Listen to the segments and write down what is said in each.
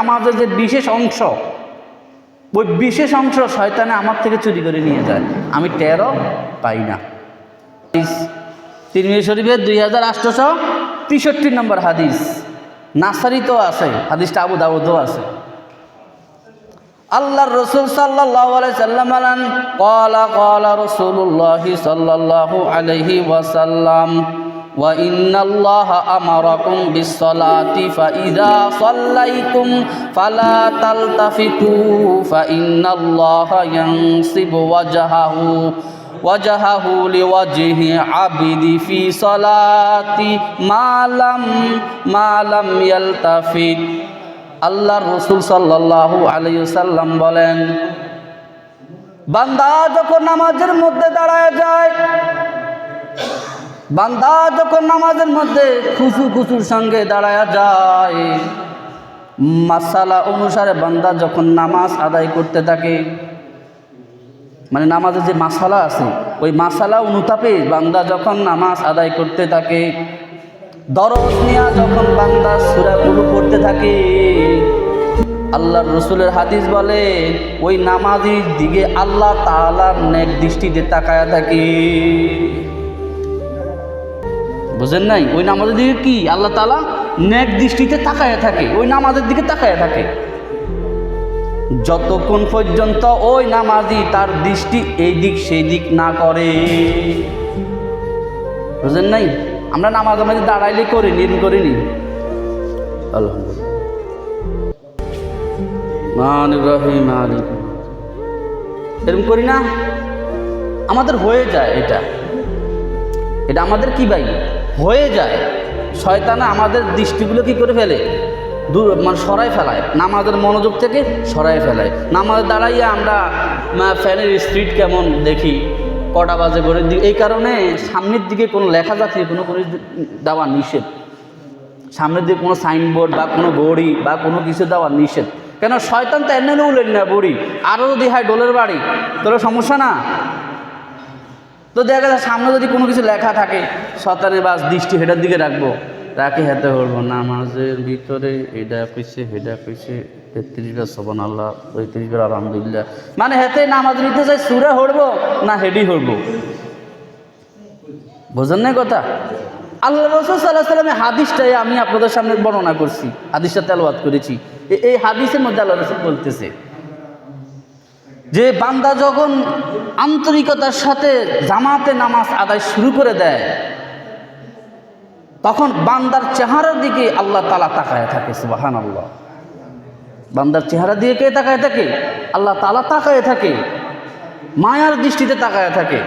আমাদের যে বিশেষ অংশ, ওই বিশেষ অংশ শয়তানে আমার থেকে চুরি করে নিয়ে যায়। আমি টেরো পাই না। তিরমিজি শরীফের দুই হাজার আটশোশো তেষট্টি নম্বর হাদিস। নাসারি তো আছে, হাদিসটা আবু দাউদও আছে। আল্লাহর রসুল সাল্লাহ কলা কলা রসুল্লাহি সাল্লাল্লাহু আলাইহি ওয়াসাল্লাম। وإن الله أمركم بالصلاة فإذا صليتم فلا تلتفتوا فإن الله ينصب وجهه وجهه لوجه عبد في صلاة ما لم ما لم يلتفت আল্লাহর রসুল সাল্লাল্লাহু আলাইহি সাল্লাম বলেন বান্দা যখন নামাজের মধ্যে দাঁড়ায় যায় বান্দা যখন নামাজের মধ্যে খুশু খুশুর সঙ্গে দাঁড়ায় যায়, মাসালা অনুসারে বান্দা যখন নামাজ আদায় করতে থাকে মানে নামাজের যে মাসালা আছে, ওই মাসালা অনুতাপে বান্দা যখন নামাজ আদায় করতে থাকে দরদ নিয়া যখন বান্দা সুরাগুলো পড়তে থাকে, আল্লাহর রসুলের হাদিস বলে, ওই নামাজির দিকে আল্লাহ তালার নেক দৃষ্টিতে তাকায়া থাকে। বুঝেন নাই? ওই নামাজের দিকে কি? আল্লাহ তালা নেক দৃষ্টিতে তাকায়া থাকে, ওই নামাজের দিকে তাকায়া থাকে। যতক্ষণ পর্যন্ত ওই নামাজি তার দৃষ্টি এই দিক সেই দিক না করে। বুঝেন নাই? আমরা নামাজ আমাদের দাঁড়াইলে করি নিন মান রহিম এরকম করি না? আমাদের হয়ে যায় এটা। এটা আমাদের কি ভাই? হয়ে যায়। শয়তানা আমাদের দৃষ্টিগুলো কি করে ফেলে? দূর মানে সরাই ফেলায়। নামাজের মনোযোগ থেকে সরাই ফেলায়। নামাজ দাঁড়াইয়া আমরা ফ্যানের স্ট্রিট কেমন দেখি? কটা বাজে করে এই কারণে সামনের দিকে কোনো লেখা জাতীয় কোনো কোনো দেওয়া নিষেধ। সামনের দিকে কোনো সাইনবোর্ড বা কোনো বড়ি বা কোনো কিছু দেওয়া নিষেধ। কেন? শয়তান তো এনে উলেন না, বড়ি। আরও যদি হয় ডোলের বাড়ি। তাহলে সমস্যা না? তো দেখা যায় সামনে যদি কোনো কিছু লেখা থাকে শতানে বাস দৃষ্টি হেটার দিকে রাখব। রাখি হেতে হরবো নামাজের ভিতরে এটা কইছে হেটা কইছে তেত্রিশ বার সবান আল্লাহ পঁয়ত্রিশ বার আলহামদুলিল্লাহ। মানে হেতে নামাজ নিতে চাই, সুরে হরবো না হেডি হরবো বোঝেন না কথা? আল্লাহ রসুল সাল্লাহ সাল্লামের হাদিসটাই আমি আপনাদের সামনে বর্ণনা করছি, হাদিসটা তেলবাদ করেছি। এই হাদিসের মধ্যে আল্লাহ রসুল বলতেছে যে বান্দা যখন আন্তরিকতার সাথে জামাতে নামাজ আদায় শুরু করে দেয়, তখন বান্দার চেহারার দিকে আল্লাহ তালা তাকায় থাকে সুবাহান আল্লাহ বান্দার চেহারা দিয়ে কে তাকায় থাকে? আল্লাহ তালা তাকায় থাকে, মায়ার দৃষ্টিতে তাকায় থাকে।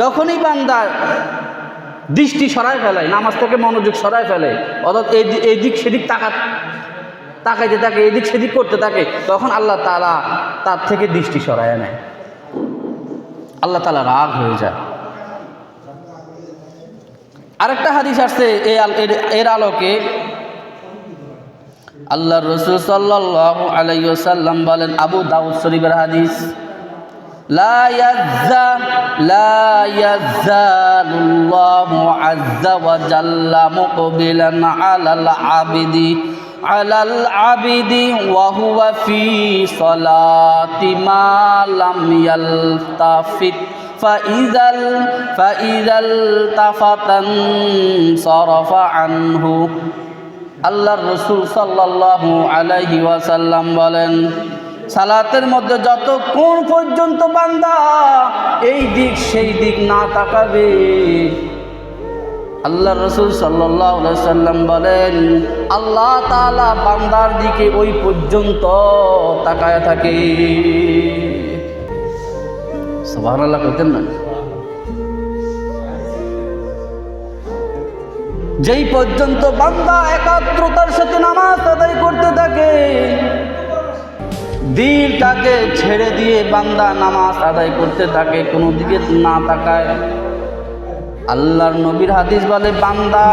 যখনই বান্দা দৃষ্টি সরায় ফেলায়, নামাজ থেকে মনোযোগ সরায় ফেলে, অর্থাৎ এই দিক সেদিক তাকা তাকাইতে থাকে এদিক সেদিক করতে থাকে তখন আল্লাহ তালা তার থেকে দৃষ্টি সরায় নেয়। আল্লাহ তালা রাগ হয়ে যায়। আরেকটা হাদিস আসছে এর- আলোকে। আল্লাহ রসুল সাল্লাহ আলাইসাল্লাম বলেন, আবু দাউদ শরীফের হাদিস لا يزا لا يزال الله عز وجل مقبلا على العبد على العبد وهو في صلاة ما لم يلتفت فإذا ال- فإذا التفت انصرف عنه আল্লাহর রসুল সাল্লাল্লাহু আলাইহি ওয়াসাল্লাম বলেন সালাতের মধ্যে যতক্ষণ পর্যন্ত বান্দা এই দিক সেই দিক না তাকাবে আল্লাহ রসুল সাল্লাম বলেন, আল্লাহ তাআলা বান্দার দিকে ওই পর্যন্ত তাকায় থাকে। সবার আল্লাহ না? যেই পর্যন্ত বান্দা একাত্রতার সাথে নামাজ আদায় করতে থাকে, দিলটাকে ছেড়ে দিয়ে বান্দা নামাজ আদায় করতে থাকে, কোনো দিকে না তাকায়। আল্লাহর নবীর হাদিস বলে, বান্দা,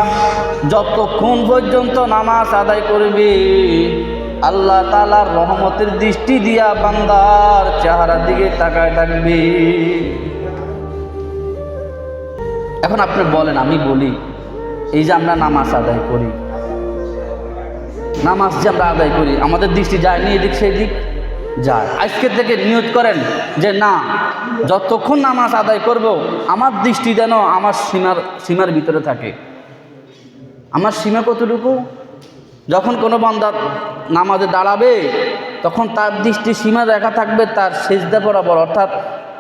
যতক্ষণ পর্যন্ত নামাজ আদায় করবে, আল্লাহ তালার রহমতের দৃষ্টি দিয়া বান্দার চেহারার দিকে তাকায় থাকবে। এখন আপনি বলেন, আমি বলি, এই যে আমরা নামাজ আদায় করি, নামাজ যে আমরা আদায় করি, আমাদের দৃষ্টি যায়নি এদিক সেদিক যায়। আজকে থেকে নিয়ত করেন যে, না যতক্ষণ নামাজ আদায় করব, আমার দৃষ্টি যেন আমার সীমার সীমার ভিতরে থাকে। আমার সীমা কতটুকু? যখন কোনো বান্দা নামাজে দাঁড়াবে, তখন তার দৃষ্টি সীমা দেখা থাকবে তার সেজদা বরাবর, অর্থাৎ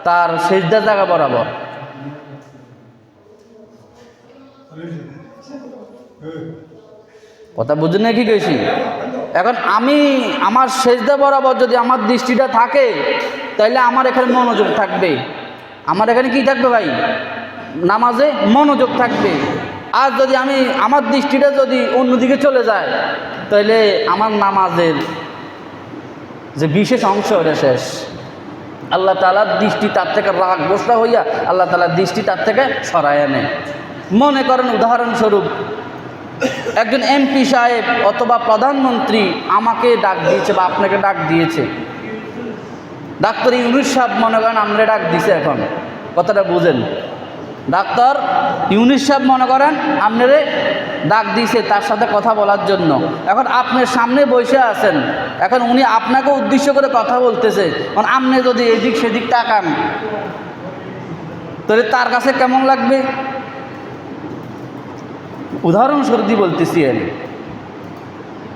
তার সেজদা জায়গা বরাবর। কথা বুঝুন কি কইছি? এখন আমি আমার সেজদা বরাবর যদি আমার দৃষ্টিটা থাকে তাহলে আমার এখানে মনোযোগ থাকবে। আমার এখানে কি থাকবে ভাই? নামাজে মনোযোগ থাকবে। আর যদি আমি আমার দৃষ্টিটা যদি অন্যদিকে চলে যায় তাহলে আমার নামাজের যে বিশেষ অংশ এটা শেষ। আল্লাহ তালার দৃষ্টি তার থেকে রাগ গোসা হইয়া আল্লাহ তালার দৃষ্টি তার থেকে সরায় আনে মনে করেন উদাহরণস্বরূপ, একজন এমপি সাহেব অথবা প্রধানমন্ত্রী আমাকে ডাক দিয়েছে বা আপনাকে ডাক দিয়েছে। ডাক্তার ইউনুস সাহেব মনে করেন আমরা ডাক দিছে এখন। কথাটা বুঝেন। ডাক্তার ইউনিস সাহেব মনে করেন আপনারে ডাক দিয়েছে তার সাথে কথা বলার জন্য। এখন আপনার সামনে বসে আছেন। এখন উনি আপনাকে উদ্দেশ্য করে কথা বলতেছে। কারণ আপনি যদি এদিক সেদিক তাকান, তাহলে তার কাছে কেমন লাগবে? উদাহরণস্বরূপ বলতেছি আমি।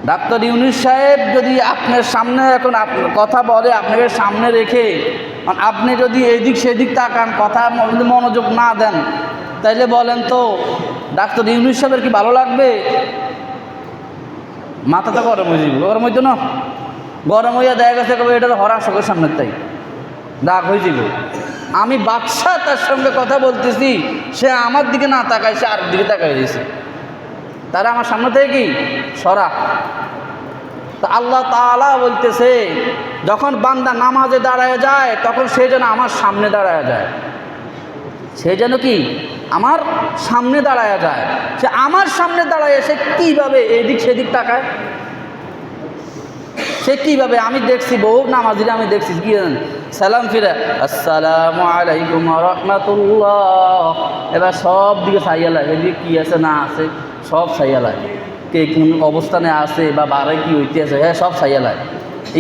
ডাক্তার ইউনিস সাহেব যদি আপনার সামনে এখন কথা বলে, আপনাকে সামনে রেখে আপনি যদি এদিক সেদিক তাকান, কথা মনোযোগ না দেন, তাইলে বলেন তো, ডাক্তার ইউনিস সাহেবের কি ভালো লাগবে? মাথা তো গরম হয়ে যাবে গরম হইতো না? গরম হইয়া দেখা গেছে কবে এটা তো হরা চোখের সামনের তাই ডাক হয়ে যাবে আমি বাদশা তার সঙ্গে কথা বলতেছি, সে আমার দিকে না তাকায় সে আর দিকে তাকাই দিয়েছে তারা আমার সামনে থেকে কি? সরা। তা আল্লাহ তালা বলতেছে, যখন বান্দা নামাজে দাঁড়ায় যায়, তখন সে যেন আমার সামনে দাঁড়ায় যায়। সে যেন কি? আমার সামনে দাঁড়ায় যায়। সে আমার সামনে দাঁড়ায়, সে কীভাবে এদিক সেদিক তাকায়? সে কীভাবে আমি দেখছি, বহু নামাজিরা আমি দেখছি, কি সালাম ফিরে, আসসালামু আলাইকুম রহমাতুল্লাহ। এবার সব দিকে সাইয়া লাগে, এদিকে কী আছে, না আছে, সব সাইয়ালায় কে কোন অবস্থানে আছে বা বারে কি হইতে আছে হ্যাঁ সব সাইয়ালায়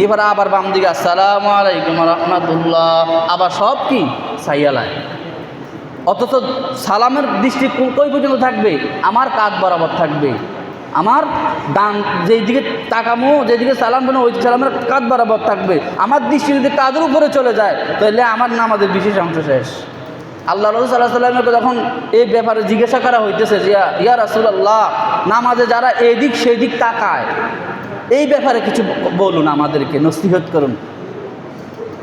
এবার আবার বাম দিকে, আসসালামু আলাইকুম রহমাতুল্লাহ। আবার সব কি সাইয়ালায় অথচ সালামের দৃষ্টি কই পর্যন্ত থাকবে? আমার কাজ বরাবর থাকবে। আমার ডান যেদিকে তাকামো, যেদিকে সালাম বানো ওই সালামের কাজ বরাবর থাকবে। আমার দৃষ্টি যদি কাদের উপরে চলে যায়, তাহলে আমার নামাজের বিশেষ অংশ শেষ। আল্লাহ রসুল সাল্লাহ সাল্লামকে যখন এই ব্যাপারে জিজ্ঞাসা করা হইতেছে যে, ইয়া- ইয়া রাসুলাল্লাহ, নামাজে যারা এদিক সেদিক তাকায়, এই ব্যাপারে কিছু বলুন আমাদেরকে, নসিহত করুন।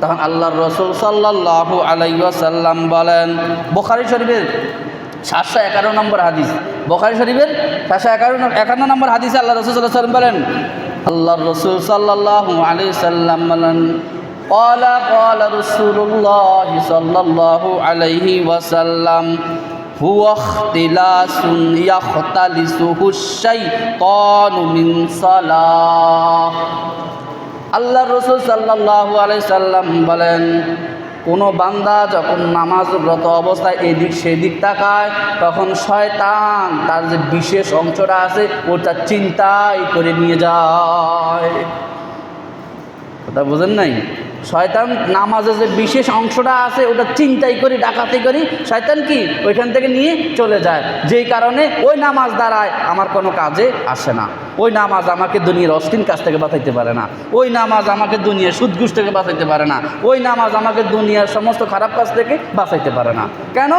তখন আল্লাহর রসুল সাল্লাহ আলাইসাল্লাম বলেন, বোখারি শরীফের সাতশো এগারো নম্বর হাদিস বোখারি শরীফের সাতশো এগারো একান্ন নম্বর হাদিসে আল্লাহ রসুল সাল্লাহ সাল্লাম বলেন আল্লাহর রসুল সাল্লাহ আলি সাল্লাম বলেন قال قال رسول الله صلى الله عليه وسلم هو اختلاس يختلسه الشيطان من صلاة আল্লাহ রসুল সাল্লাহ আলাই সাল্লাম বলেন কোনো বান্দা যখন নামাজরত অবস্থায় এদিক সেদিক তাকায়, তখন শয়তান তার যে বিশেষ অংশটা আছে, ওটা চিন্তাই করে নিয়ে যায়। কথা বোঝেন নাই? শয়তান নামাজের যে বিশেষ অংশটা আছে, ওটা চিন্তাই করি, ডাকাতি করি, শয়তান কি? ওইখান থেকে নিয়ে চলে যায়। যেই কারণে ওই নামাজ দ্বারায় আমার কোনো কাজে আসে না। ওই নামাজ আমাকে দুনিয়ার অস্থিন কাজ থেকে বাঁচাইতে পারে না। ওই নামাজ আমাকে দুনিয়ার সুদঘুষ থেকে বাঁচাইতে পারে না। ওই নামাজ আমাকে দুনিয়ার সমস্ত খারাপ কাজ থেকে বাঁচাইতে পারে না। কেন?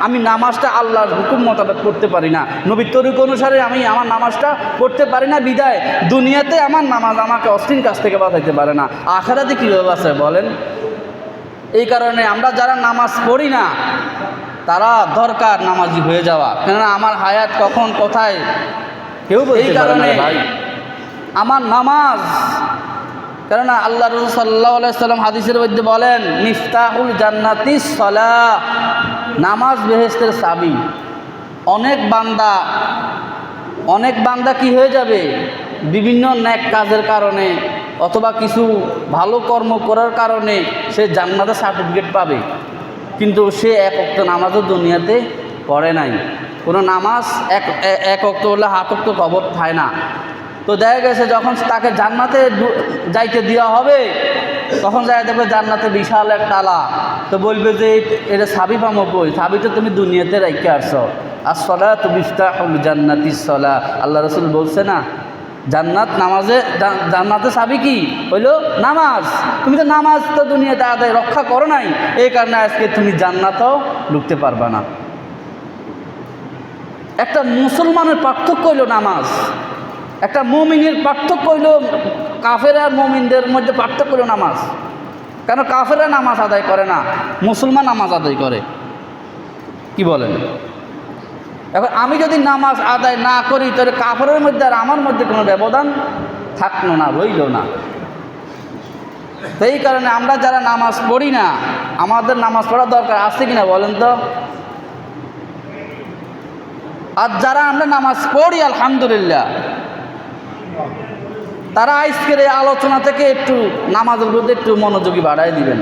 আমি নামাজটা আল্লাহর হুকুম মোতাবেক করতে পারি না। নবীর তরিক অনুসারে আমি আমার নামাজটা করতে পারি না বিদায়। দুনিয়াতে আমার নামাজ আমাকে অস্থির কাজ থেকে বাঁচাইতে পারে না। আখারাতে কীভাবে আছে বলেন? এই কারণে আমরা যারা নামাজ পড়ি না, তারা দরকার নামাজি হয়ে যাওয়া। কেননা আমার হায়াত কখন, কোথায়? কেউ এই কারণে ভাই। আমার নামাজ কেননা আল্লাহ রসুল সাল্লাহ সাল্লাম হাদিসের মধ্যে বলেন মিফতাহুল জান্নাতি সলা নামাজ বেহেস্তের সাবি অনেক বান্দা অনেক বান্দা কি হয়ে যাবে? বিভিন্ন ন্যাক কাজের কারণে অথবা কিছু ভালো কর্ম করার কারণে সে জান্নাতের সার্টিফিকেট পাবে। কিন্তু সে এক নামাজও দুনিয়াতে পড়ে নাই। কোনো নামাজ এক এক অক্ত হলে হাত অক্ত কবর খায় না। তো তো দেখা গেছে যখন তাকে জান্নাতে যাইতে দেওয়া হবে, তখন যায় দেখবে জান্নাতে বিশাল এক তালা। তো বলবে যে, এটা সাবি পামো কই? সাবি তো তুমি দুনিয়াতে রাইকে আসছো। আর সলা তুমি ইফতাহুল জান্নাতি সলা। আল্লাহ রসুল বলছে না, জান্নাত নামাজে জান্নাতে সাবি কি? হইল নামাজ। তুমি তো নামাজ তো দুনিয়াতে আদায় রক্ষা করো নাই। এই কারণে আজকে তুমি জান্নাতও ঢুকতে পারবা না। একটা মুসলমানের পার্থক্য হইল নামাজ। একটা মমিনের পার্থক্য হইল কাফের আর মমিনদের মধ্যে পার্থক্য হইল নামাজ। কেন কাফেরা নামাজ আদায় করে না, মুসলমান নামাজ আদায় করে? কি বলেন? এখন আমি যদি নামাজ আদায় না করি, তাহলে কাফেরের মধ্যে আর আমার মধ্যে কোনো ব্যবধান থাকল না, রইল না। সেই কারণে আমরা যারা নামাজ পড়ি না, আমাদের নামাজ পড়া দরকার আছে কিনা বলেন তো? আর যারা আমরা নামাজ পড়ি, আলহামদুলিল্লাহ, তারা আজকের এই আলোচনা থেকে একটু, নামাজের প্রতি একটু মনোযোগী বাড়াই দিবেন।